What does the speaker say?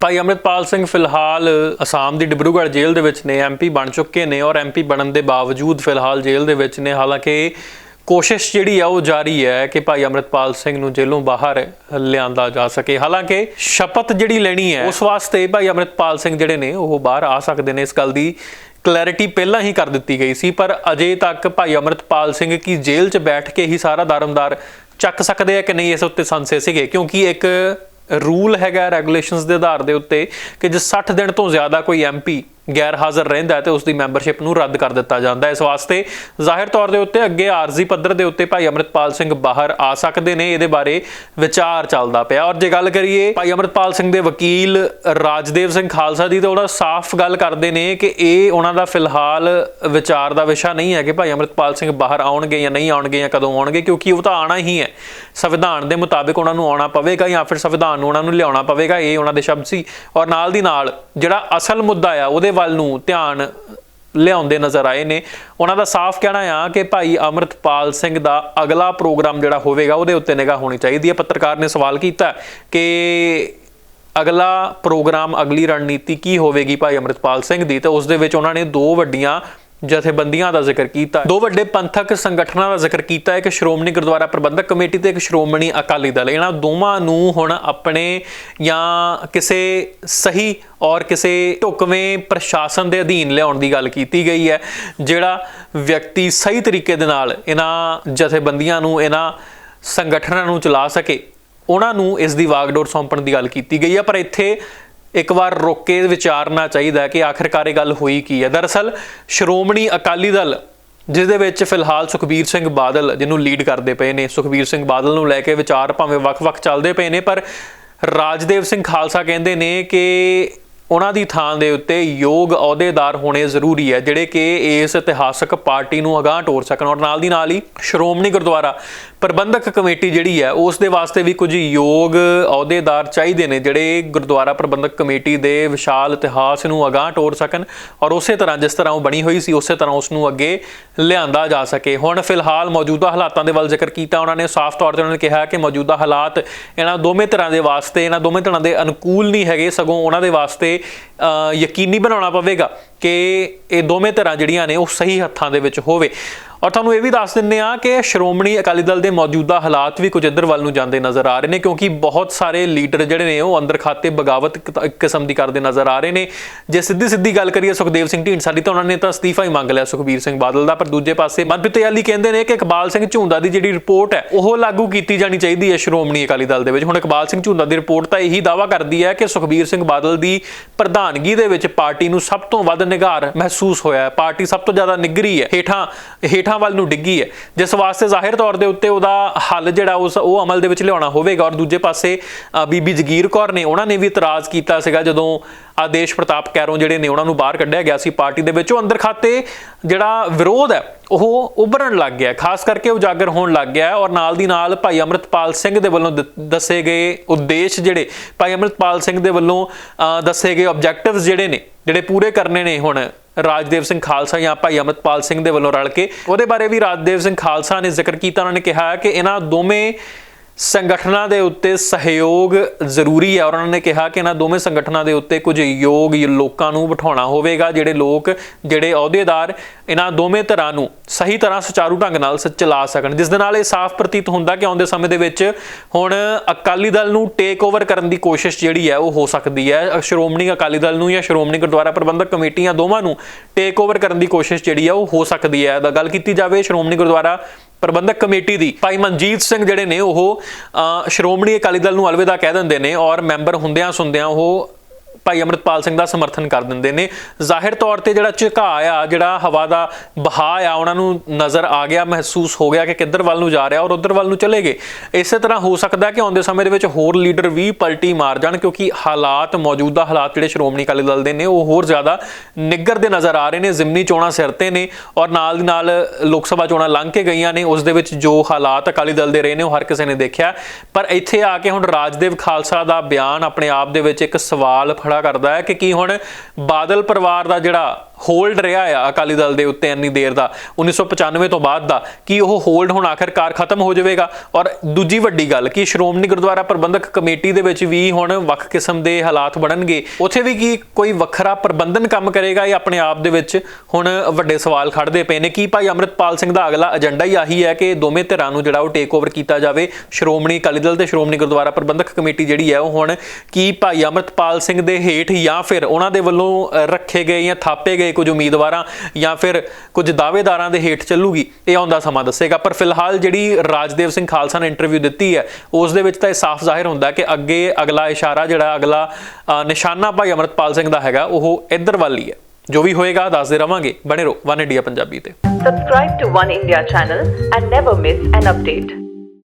ਭਾਈ ਅਮਰਿਤਪਾਲ ਸਿੰਘ ਫਿਲਹਾਲ ਅਸਾਮ ਦੀ ਡਿਬਰੂਗੜ੍ਹ ਜੇਲ੍ਹ ਦੇ ਵਿੱਚ ਨੇ ਐਮਪੀ ਬਣ ਚੁੱਕੇ ਨੇ ਔਰ ਐਮਪੀ ਬਣਨ ਦੇ ਬਾਵਜੂਦ ਫਿਲਹਾਲ ਜੇਲ੍ਹ ਦੇ ਵਿੱਚ ਨੇ। ਹਾਲਾਂਕਿ ਕੋਸ਼ਿਸ਼ ਜਿਹੜੀ ਆ ਉਹ ਜਾਰੀ ਹੈ ਕਿ ਭਾਈ ਅਮਰਿਤਪਾਲ ਸਿੰਘ ਨੂੰ ਜੇਲ੍ਹੋਂ ਬਾਹਰ ਲਿਆਂਦਾ ਜਾ ਸਕੇ। ਹਾਲਾਂਕਿ ਸ਼ਪਤ ਜਿਹੜੀ ਲੈਣੀ ਹੈ, ਉਸ ਵਾਸਤੇ ਭਾਈ ਅਮਰਿਤਪਾਲ ਸਿੰਘ ਜਿਹੜੇ ਨੇ, ਉਹ ਬਾਹਰ ਆ ਸਕਦੇ ਨੇ। ਇਸ ਗੱਲ ਦੀ ਕਲੈਰਿਟੀ ਪਹਿਲਾਂ ਹੀ ਕਰ ਦਿੱਤੀ ਗਈ ਸੀ, ਪਰ ਅਜੇ ਤੱਕ ਭਾਈ ਅਮਰਿਤਪਾਲ ਸਿੰਘ ਕੀ ਜੇਲ੍ਹ 'ਚ ਬੈਠ ਕੇ ਹੀ ਸਾਰਾ ਦਾਰਮਦਾਰ ਚੱਕ ਸਕਦੇ ਆ ਕਿ ਨਹੀਂ, ਇਸ ਉੱਤੇ ਸੰਸ਼ੇ ਸੀਗੇ। ਕਿਉਂਕਿ ਇੱਕ ਰੂਲ ਹੈਗਾ ਰੈਗੂਲੇਸ਼ਨਸ ਦੇ ਆਧਾਰ ਦੇ ਉੱਤੇ ਕਿ ਜੇ 60 ਦਿਨ ਤੋਂ ਜ਼ਿਆਦਾ ਕੋਈ ਐਮਪੀ ਗੈਰ ਹਾਜ਼ਰ ਰਹਿੰਦਾ ਹੈ ਤੇ ਉਸ ਦੀ ਮੈਂਬਰਸ਼ਿਪ ਨੂੰ ਰੱਦ ਕਰ ਦਿੱਤਾ ਜਾਂਦਾ ਹੈ। ਇਸ ਵਾਸਤੇ ਜ਼ਾਹਿਰ ਤੌਰ ਦੇ ਉੱਤੇ ਅੱਗੇ ਆਰਜ਼ੀ ਪੱਧਰ ਦੇ ਉੱਤੇ ਭਾਈ ਅਮਰਿਤਪਾਲ ਸਿੰਘ ਬਾਹਰ ਆ ਸਕਦੇ ਨੇ, ਇਹਦੇ ਬਾਰੇ ਵਿਚਾਰ ਚੱਲਦਾ ਪਿਆ। ਔਰ ਜੇ ਗੱਲ ਕਰੀਏ ਭਾਈ ਅਮਰਿਤਪਾਲ ਸਿੰਘ ਦੇ ਵਕੀਲ ਰਾਜਦੇਵ ਸਿੰਘ ਖਾਲਸਾ ਦੀ, ਤਾਂ ਉਹਦਾ ਸਾਫ਼ ਗੱਲ ਕਰਦੇ ਨੇ ਕਿ ਇਹ ਉਹਨਾਂ ਦਾ ਫਿਲਹਾਲ ਵਿਚਾਰ ਦਾ ਵਿਸ਼ਾ ਨਹੀਂ ਹੈ ਕਿ ਭਾਈ ਅਮਰਿਤਪਾਲ ਸਿੰਘ ਬਾਹਰ ਆਉਣਗੇ ਜਾਂ ਨਹੀਂ ਆਉਣਗੇ ਜਾਂ ਕਦੋਂ ਆਉਣਗੇ, ਕਿਉਂਕਿ ਉਹ ਤਾਂ ਆਣਾ ਹੀ ਹੈ। ਸੰਵਿਧਾਨ ਦੇ ਮੁਤਾਬਿਕ ਉਹਨਾਂ ਨੂੰ ਆਉਣਾ ਪਵੇਗਾ ਜਾਂ ਫਿਰ ਸੰਵਿਧਾਨ ਨੂੰ ਉਹਨਾਂ ਨੂੰ ਲਿਆਉਣਾ ਪਵੇਗਾ, ਇਹ ਉਹਨਾਂ ਦੇ ਸ਼ਬਦ ਸੀ। ਔਰ ਨਾਲ ਦੀ ਨਾਲ ਜਿਹੜਾ ਅਸਲ ਮੁੱਦਾ ਆ, ਉਹਦੇ ਵੱਲ ਨੂੰ ਧਿਆਨ ਲਿਆਉਂਦੇ ਨਜ਼ਰ ਆਏ ਨੇ। ਉਹਨਾਂ ਦਾ ਸਾਫ਼ ਕਹਿਣਾ ਆ ਕਿ ਭਾਈ ਅਮਰਿਤਪਾਲ ਸਿੰਘ ਦਾ ਅਗਲਾ ਪ੍ਰੋਗਰਾਮ ਜਿਹੜਾ ਹੋਵੇਗਾ, ਉਹਦੇ ਉੱਤੇ ਨਿਗਾਹ ਹੋਣੀ ਚਾਹੀਦੀ ਹੈ। ਪੱਤਰਕਾਰ ਨੇ ਸਵਾਲ ਕੀਤਾ ਕਿ ਅਗਲਾ ਪ੍ਰੋਗਰਾਮ, ਅਗਲੀ ਰਣਨੀਤੀ ਕੀ ਹੋਵੇਗੀ ਭਾਈ ਅਮਰਿਤਪਾਲ ਸਿੰਘ ਦੀ? ਤੇ ਉਸ ਦੇ ਵਿੱਚ ਉਹਨਾਂ ਨੇ ਦੋ ਵੱਡੀਆਂ ਜਥੇਬੰਦੀਆਂ ਦਾ ਜ਼ਿਕਰ ਕੀਤਾ ਦੋ ਵੱਡੇ ਪੰਥਕ ਸੰਗਠਨਾਂ ਦਾ ਜ਼ਿਕਰ ਕੀਤਾ ਹੈ ਕਿ ਸ਼੍ਰੋਮਣੀ ਗੁਰਦੁਆਰਾ ਪ੍ਰਬੰਧਕ ਕਮੇਟੀ ਤੇ ਇੱਕ ਸ਼੍ਰੋਮਣੀ ਅਕਾਲੀ ਦਲ। ਇਹਨਾਂ ਦੋਵਾਂ ਨੂੰ ਹੁਣ ਆਪਣੇ ਜਾਂ ਕਿਸੇ ਸਹੀ ਔਰ ਕਿਸੇ ਢੁਕਵੇਂ ਪ੍ਰਸ਼ਾਸਨ ਦੇ ਅਧੀਨ ਲਿਆਉਣ ਦੀ ਗੱਲ ਕੀਤੀ ਗਈ ਹੈ, ਜਿਹੜਾ ਵਿਅਕਤੀ ਸਹੀ ਤਰੀਕੇ ਦੇ ਨਾਲ ਇਹਨਾਂ ਜਥੇਬੰਦੀਆਂ ਨੂੰ, ਇਹਨਾਂ ਸੰਗਠਨਾਂ ਨੂੰ ਚਲਾ ਸਕੇ। ਉਹਨਾਂ ਨੂੰ ਇਸ ਦੀ ਵਾਗਡੋਰ ਸੌਂਪਣ ਦੀ ਗੱਲ ਕੀਤੀ ਗਈ ਹੈ, ਪਰ ਇੱਥੇ ਇੱਕ ਵਾਰ ਰੁਕ ਕੇ ਵਿਚਾਰਨਾ ਚਾਹੀਦਾ ਹੈ ਕਿ ਆਖਿਰਕਾਰ ਇਹ ਗੱਲ ਹੋਈ ਕੀ ਹੈ। ਦਰਅਸਲ, ਸ਼੍ਰੋਮਣੀ ਅਕਾਲੀ ਦਲ ਜਿਸ ਦੇ ਵਿੱਚ ਫਿਲਹਾਲ ਸੁਖਬੀਰ ਸਿੰਘ ਬਾਦਲ, ਜਿਹਨੂੰ ਲੀਡ ਕਰਦੇ ਪਏ ਨੇ, ਸੁਖਬੀਰ ਸਿੰਘ ਬਾਦਲ ਨੂੰ ਲੈ ਕੇ ਵਿਚਾਰ ਭਾਵੇਂ ਵੱਖ-ਵੱਖ ਚੱਲਦੇ ਪਏ ਨੇ, ਪਰ ਰਾਜਦੇਵ ਸਿੰਘ ਖਾਲਸਾ ਕਹਿੰਦੇ ਨੇ ਕਿ ਉਹਨਾਂ ਦੀ ਥਾਂ ਦੇ ਉੱਤੇ ਯੋਗ ਅਹੁਦੇਦਾਰ ਹੋਣੇ ਜ਼ਰੂਰੀ ਹੈ, ਜਿਹੜੇ ਕਿ ਇਸ ਇਤਿਹਾਸਕ ਪਾਰਟੀ ਨੂੰ ਅਗਾਂਹ ਟੋਰ ਸਕਣ ਔਰ ਨਾਲ ਦੀ ਨਾਲ ਹੀ ਸ਼੍ਰੋਮਣੀ ਗੁਰਦੁਆਰਾ ਪ੍ਰਬੰਧਕ ਕਮੇਟੀ ਜਿਹੜੀ ਹੈ, ਉਸ ਦੇ ਵਾਸਤੇ ਵੀ ਕੁਝ ਯੋਗ ਅਹੁਦੇਦਾਰ ਚਾਹੀਦੇ ਨੇ, ਜਿਹੜੇ ਗੁਰਦੁਆਰਾ ਪ੍ਰਬੰਧਕ ਕਮੇਟੀ ਦੇ ਵਿਸ਼ਾਲ ਇਤਿਹਾਸ ਨੂੰ ਅਗਾਂਹ ਟੋਰ ਸਕਣ ਔਰ ਉਸੇ ਤਰ੍ਹਾਂ ਜਿਸ ਤਰ੍ਹਾਂ ਉਹ ਬਣੀ ਹੋਈ ਸੀ, ਉਸੇ ਤਰ੍ਹਾਂ ਉਸ ਨੂੰ ਅੱਗੇ ਲਿਆਂਦਾ ਜਾ ਸਕੇ। ਹੁਣ ਫਿਲਹਾਲ ਮੌਜੂਦਾ ਹਾਲਾਤਾਂ ਦੇ ਵੱਲ ਜ਼ਿਕਰ ਕੀਤਾ ਉਹਨਾਂ ਨੇ, ਸਾਫ਼ ਤੌਰ ਤੇ ਉਹਨਾਂ ਨੇ ਕਿਹਾ ਕਿ ਮੌਜੂਦਾ ਹਾਲਾਤ ਇਹਨਾਂ ਦੋਵੇਂ ਤਰ੍ਹਾਂ ਦੇ ਵਾਸਤੇ, ਇਹਨਾਂ ਦੋਵੇਂ ਤਰ੍ਹਾਂ ਦੇ ਅਨੁਕੂਲ ਨਹੀਂ ਹੈਗੇ, ਸਗੋਂ ਉਹਨਾਂ ਦੇ ਵਾਸਤੇ ਯਕੀਨੀ ਬਣਾਉਣਾ ਪਵੇਗਾ ਕਿ ਇਹ ਦੋਵੇਂ ਤਰ੍ਹਾਂ ਜਿਹੜੀਆਂ ਨੇ, ਉਹ ਸਹੀ ਹੱਥਾਂ ਦੇ ਵਿੱਚ ਹੋਵੇ। ਔਰ ਤੁਹਾਨੂੰ ਇਹ ਵੀ ਦੱਸ ਦਿੰਨੇ ਆ ਕਿ ਸ਼੍ਰੋਮਣੀ ਅਕਾਲੀ ਦਲ ਦੇ ਮੌਜੂਦਾ ਹਾਲਾਤ ਵੀ ਕੁਝ ਇੱਧਰ ਵੱਲ ਨੂੰ ਜਾਂਦੇ ਨਜ਼ਰ ਆ ਰਹੇ ਨੇ, ਕਿਉਂਕਿ ਬਹੁਤ ਸਾਰੇ ਲੀਡਰ ਜਿਹੜੇ ਨੇ ਉਹ ਅੰਦਰ ਖਾਤੇ ਬਗਾਵਤ ਕਿਸਮ ਦੀ ਕਰਦੇ ਨਜ਼ਰ ਆ ਰਹੇ ਨੇ। ਜੇ ਸਿੱਧੀ ਸਿੱਧੀ ਗੱਲ ਕਰੀਏ ਸੁਖਦੇਵ ਸਿੰਘ ਢੀਂਡਸਾ ਦੀ ਤਾਂ ਉਹਨਾਂ ਨੇ ਤਾਂ ਅਸਤੀਫਾ ਹੀ ਮੰਗ ਲਿਆ ਸੁਖਬੀਰ ਸਿੰਘ ਬਾਦਲ ਦਾ, ਪਰ ਦੂਜੇ ਪਾਸੇ ਮਨਪ੍ਰੀਤ ਯਾਲੀ ਕਹਿੰਦੇ ਨੇ ਕਿ ਇਕਬਾਲ ਸਿੰਘ ਝੁੰਦਾ ਦੀ ਜਿਹੜੀ ਰਿਪੋਰਟ ਹੈ, ਉਹ ਲਾਗੂ ਕੀਤੀ ਜਾਣੀ ਚਾਹੀਦੀ ਹੈ ਸ਼੍ਰੋਮਣੀ ਅਕਾਲੀ ਦਲ ਦੇ ਵਿੱਚ। ਹੁਣ ਇਕਬਾਲ ਸਿੰਘ ਝੁੰਦਾ ਦੀ ਰਿਪੋਰਟ ਤਾਂ ਇਹੀ ਦਾਵਾ ਕਰਦੀ ਹੈ ਕਿ ਸੁਖਬੀਰ ਸਿੰਘ ਬਾਦਲ ਦੀ ਪ੍ਰਧਾਨਗੀ ਦੇ ਵਿੱਚ ਪਾਰਟੀ ਨੂੰ ਸਭ ਤੋਂ ਵੱਧ ਨਿਗਾਰ ਮਹਿਸੂਸ ਹੋਇਆ ਹੈ। ਪਾਰਟੀ ਸਭ ਤੋਂ ਜ਼ਿਆਦਾ ਨਿੱਗਰੀ ਹੈ। ਹੇਠਾਂ ਹੇਠਾਂ ਵੱਲ ਨੂੰ ਡਿੱਗੀ ਹੈ। ਜਿਸ ਵਾਸਤੇ ਜ਼ਾਹਿਰ ਤੌਰ ਦੇ ਉੱਤੇ ਉਹਦਾ ਹੱਲ ਜਿਹੜਾ ਉਸ ਉਹ ਅਮਲ ਦੇ ਵਿੱਚ ਲਿਆਉਣਾ ਹੋਵੇਗਾ ਔਰ ਦੂਜੇ ਪਾਸੇ ਬੀਬੀ ਜਗੀਰ ਕੌਰ ਨੇ ਉਹਨਾਂ ਨੇ ਵੀ ਇਤਰਾਜ਼ ਕੀਤਾ ਸੀਗਾ ਜਦੋਂ ਆਦੇਸ਼ ਪ੍ਰਤਾਪ ਕੈਰੋਂ ਜਿਹੜੇ ਨੇ ਉਹਨਾਂ ਨੂੰ ਬਾਹਰ ਕੱਢਿਆ ਗਿਆ ਸੀ ਪਾਰਟੀ ਦੇ ਵਿੱਚੋਂ। ਅੰਦਰ ਖਾਤੇ ਜਿਹੜਾ ਵਿਰੋਧ ਹੈ ਉਹ ਉਭਰਨ ਲੱਗ ਗਿਆ ਖਾਸ ਕਰਕੇ ਉਜਾਗਰ ਹੋਣ ਲੱਗ ਗਿਆ ਔਰ ਨਾਲ ਦੀ ਨਾਲ ਭਾਈ ਅਮਰਿਤਪਾਲ ਸਿੰਘ ਦੇ ਵੱਲੋਂ ਦੱਸੇ ਗਏ ਉਦੇਸ਼ ਜਿਹੜੇ ਭਾਈ ਅਮਰਿਤਪਾਲ ਸਿੰਘ ਦੇ ਵੱਲੋਂ ਅ, ਦੱਸੇ ਗਏ ਆਬਜੈਕਟਿਵਸ ਜਿਹੜੇ ਨੇ ਜਿਹੜੇ ਪੂਰੇ ਕਰਨੇ ਨੇ ਹੁਣ ਰਾਜਦੇਵ ਸਿੰਘ ਖਾਲਸਾ ਜਾਂ ਭਾਈ ਅਮਰਿਤਪਾਲ ਸਿੰਘ ਦੇ ਵੱਲੋਂ ਰਲ ਕੇ। ਉਹਦੇ ਬਾਰੇ ਵੀ ਰਾਜਦੇਵ ਸਿੰਘ ਖਾਲਸਾ ਨੇ ਜ਼ਿਕਰ ਕੀਤਾ। ਉਹਨਾਂ ਨੇ ਕਿਹਾ ਕਿ ਇਹਨਾਂ ਦੋਵੇਂ ਸੰਗਠਨਾਂ ਦੇ ਉੱਤੇ ਸਹਿਯੋਗ ਜ਼ਰੂਰੀ ਹੈ ਔਰ ਉਹਨਾਂ ਨੇ ਕਿਹਾ ਕਿ ਇਹਨਾਂ ਦੋਵੇਂ ਸੰਗਠਨਾਂ ਦੇ ਉੱਤੇ ਕੁਝ ਯੋਗ ਲੋਕਾਂ ਨੂੰ ਬਿਠਾਉਣਾ ਹੋਵੇਗਾ, ਜਿਹੜੇ ਲੋਕ, ਜਿਹੜੇ ਅਹੁਦੇਦਾਰ ਇਹਨਾਂ ਦੋਵੇਂ ਧਿਰਾਂ ਨੂੰ ਸਹੀ ਤਰ੍ਹਾਂ ਸੁਚਾਰੂ ਢੰਗ ਨਾਲ ਸ- ਚਲਾ ਸਕਣ। ਜਿਸ ਦੇ ਨਾਲ ਇਹ ਸਾਫ਼ ਪ੍ਰਤੀਤ ਹੁੰਦਾ ਕਿ ਆਉਂਦੇ ਸਮੇਂ ਦੇ ਵਿੱਚ ਹੁਣ ਅਕਾਲੀ ਦਲ ਨੂੰ ਟੇਕ ਓਵਰ ਕਰਨ ਦੀ ਕੋਸ਼ਿਸ਼ ਜਿਹੜੀ ਹੈ ਉਹ ਹੋ ਸਕਦੀ ਹੈ। ਸ਼੍ਰੋਮਣੀ ਅਕਾਲੀ ਦਲ ਨੂੰ ਜਾਂ ਸ਼੍ਰੋਮਣੀ ਗੁਰਦੁਆਰਾ ਪ੍ਰਬੰਧਕ ਕਮੇਟੀਆਂ ਦੋਵਾਂ ਨੂੰ ਟੇਕ ਓਵਰ ਕਰਨ ਦੀ ਕੋਸ਼ਿਸ਼ ਜਿਹੜੀ ਹੈ ਉਹ ਹੋ ਸਕਦੀ ਹੈ। ਦਾ ਗੱਲ ਕੀਤੀ ਜਾਵੇ ਸ਼੍ਰੋਮਣੀ ਗੁਰਦੁਆਰਾ ਪ੍ਰਬੰਧਕ ਕਮੇਟੀ ਦੀ, ਭਾਈ ਮਨਜੀਤ ਸਿੰਘ ਜਿਹੜੇ ਨੇ ਉਹ ਸ਼੍ਰੋਮਣੀ ਅਕਾਲੀ ਦਲ ਨੂੰ ਅਲਵਿਦਾ ਕਹਿ ਦਿੰਦੇ ਨੇ ਔਰ ਮੈਂਬਰ ਹੁੰਦਿਆਂ ਸੁਣਦਿਆਂ ਉਹ ਭਾਈ ਅਮਰਿਤਪਾਲ ਸਿੰਘ ਦਾ ਸਮਰਥਨ ਕਰ ਦਿੰਦੇ ਨੇ। ਜ਼ਾਹਿਰ ਤੌਰ ਤੇ ਜਿਹੜਾ ਝੁਕਾਅ ਆ, ਜਿਹੜਾ ਹਵਾ ਦਾ ਬਹਾਅ ਆ, ਉਹਨਾਂ ਨੂੰ ਨਜ਼ਰ ਆ ਗਿਆ, ਮਹਿਸੂਸ ਹੋ ਗਿਆ ਕਿ ਕਿੱਧਰ ਵੱਲ ਨੂੰ ਜਾ ਰਿਹਾ ਔਰ ਉਧਰ ਵੱਲ ਨੂੰ ਚਲੇ ਗਏ। ਇਸੇ ਤਰ੍ਹਾਂ ਹੋ ਸਕਦਾ ਕਿ ਆਉਂਦੇ ਸਮੇਂ ਦੇ ਵਿੱਚ ਹੋਰ ਲੀਡਰ ਵੀ ਪਲਟੀ ਮਾਰ ਜਾਣ, ਕਿਉਂਕਿ ਹਾਲਾਤ, ਮੌਜੂਦਾ ਹਾਲਾਤ ਜਿਹੜੇ ਸ਼੍ਰੋਮਣੀ ਅਕਾਲੀ ਦਲ ਦੇ ਨੇ, ਉਹ ਹੋਰ ਜ਼ਿਆਦਾ ਨਿੱਗਰ ਦੇ ਨਜ਼ਰ ਆ ਰਹੇ ਨੇ, ਜ਼ਿਮਨੀ ਚੋਣਾਂ ਸਿਰ ਤੇ ਨੇ ਔਰ ਨਾਲ ਦੀ ਨਾਲ ਲੋਕ ਸਭਾ ਚੋਣਾਂ ਲੰਘ ਕੇ ਗਈਆਂ ਨੇ, ਉਸ ਦੇ ਵਿੱਚ ਜੋ ਹਾਲਾਤ ਅਕਾਲੀ ਦਲ ਦੇ ਰਹੇ ਨੇ, ਉਹ ਹਰ ਕਿਸੇ ਨੇ ਦੇਖਿਆ। ਪਰ ਇੱਥੇ ਆ ਕੇ ਹੁਣ ਰਾਜਦੇਵ ਖਾਲਸਾ ਦਾ ਬਿਆਨ ਆਪਣੇ ਆਪ ਦੇ ਵਿੱਚ ਇੱਕ ਸਵਾਲ ਖੜਾ ਕਰਦਾ ਹੈ ਕਿ ਕੀ ਹੁਣ ਬਾਦਲ ਪਰਿਵਾਰ ਦਾ ਜਿਹੜਾ ਹੋਲਡ ਰਿਹਾ ਆ ਅਕਾਲੀ ਦਲ ਦੇ ਉੱਤੇ ਇੰਨੀ ਦੇਰ ਦਾ 1995 ਤੋਂ ਬਾਅਦ ਦਾ। ਕਿ ਉਹ ਹੋਲਡ ਹੁਣ ਆਖਰਕਾਰ ਖਤਮ ਹੋ ਜਾਵੇਗਾ? ਔਰ ਦੂਜੀ ਵੱਡੀ ਗੱਲ, ਕਿ ਸ਼੍ਰੋਮਣੀ ਗੁਰਦੁਆਰਾ ਪ੍ਰਬੰਧਕ ਕਮੇਟੀ ਦੇ ਵਿੱਚ ਵੀ ਹੁਣ ਵੱਖ ਕਿਸਮ ਦੇ ਹਾਲਾਤ ਬਣਨਗੇ? ਉੱਥੇ ਵੀ ਕੀ ਕੋਈ ਵੱਖਰਾ ਪ੍ਰਬੰਧਨ ਕੰਮ ਕਰੇਗਾ ਇਹ ਆਪਣੇ ਆਪ ਦੇ ਵਿੱਚ? ਹੁਣ ਵੱਡੇ ਸਵਾਲ ਖੜਦੇ ਪਏ ਨੇ, ਕਿ ਭਾਈ ਅੰਮ੍ਰਿਤਪਾਲ ਸਿੰਘ ਦਾ ਅਗਲਾ ਏਜੰਡਾ ਹੀ ਆਹੀ ਹੈ ਕਿ ਦੋਵੇਂ ਧਿਰਾਂ ਨੂੰ ਜਿਹੜਾ ਉਹ ਟੇਕ ਓਵਰ ਕੀਤਾ ਜਾਵੇ? ਸ਼੍ਰੋਮਣੀ ਅਕਾਲੀ ਦਲ ਤੇ ਸ਼੍ਰੋਮਣੀ ਗੁਰਦੁਆਰਾ ਪ੍ਰਬੰਧਕ ਕਮੇਟੀ ਜਿਹੜੀ ਹੈ ਉਹ ਹੁਣ ਕੀ ਭਾਈ ਅੰਮ੍ਰਿਤਪਾਲ ਸਿੰਘ ਦੇ ਹੇਠ ਜਾਂ ਫਿਰ ਉਹਨਾਂ ਦੇ ਵੱਲੋਂ ਰੱਖੇ ਗਏ ਜਾਂ ਥਾਪੇ ਗਏ ਕੁਝ ਉਮੀਦਵਾਰਾਂ ਜਾਂ ਫਿਰ ਕੁਝ ਦਾਅਵੇਦਾਰਾਂ ਦੇ ਹੇਠ ਚੱਲੂਗੀ, ਇਹ ਆਉਂਦਾ ਸਮਾਂ ਦੱਸੇਗਾ। ਪਰ ਫਿਲਹਾਲ ਜਿਹੜੀ ਰਾਜਦੇਵ ਸਿੰਘ ਖਾਲਸਾ ਨੇ ਇੰਟਰਵਿਊ ਦਿੱਤੀ ਹੈ, ਉਸ ਦੇ ਵਿੱਚ ਤਾਂ ਇਹ ਸਾਫ਼ ਜ਼ਾਹਿਰ ਹੁੰਦਾ ਕਿ ਅੱਗੇ ਅਗਲਾ ਇਸ਼ਾਰਾ ਜਿਹੜਾ ਅਗਲਾ ਨਿਸ਼ਾਨਾ ਭਾਈ ਅੰਮ੍ਰਿਤਪਾਲ ਸਿੰਘ ਦਾ ਹੈਗਾ, ਉਹ ਇੱਧਰ ਵੱਲ ਹੀ ਹੈ। ਜੋ ਵੀ ਹੋਏਗਾ, ਦੱਸਦੇ ਰਵਾਂਗੇ। ਬਣੇ ਰਹੋ, ਵਨ ਇੰਡੀਆ ਪੰਜਾਬੀ ਤੇ। Subscribe to One India channel and never miss an update.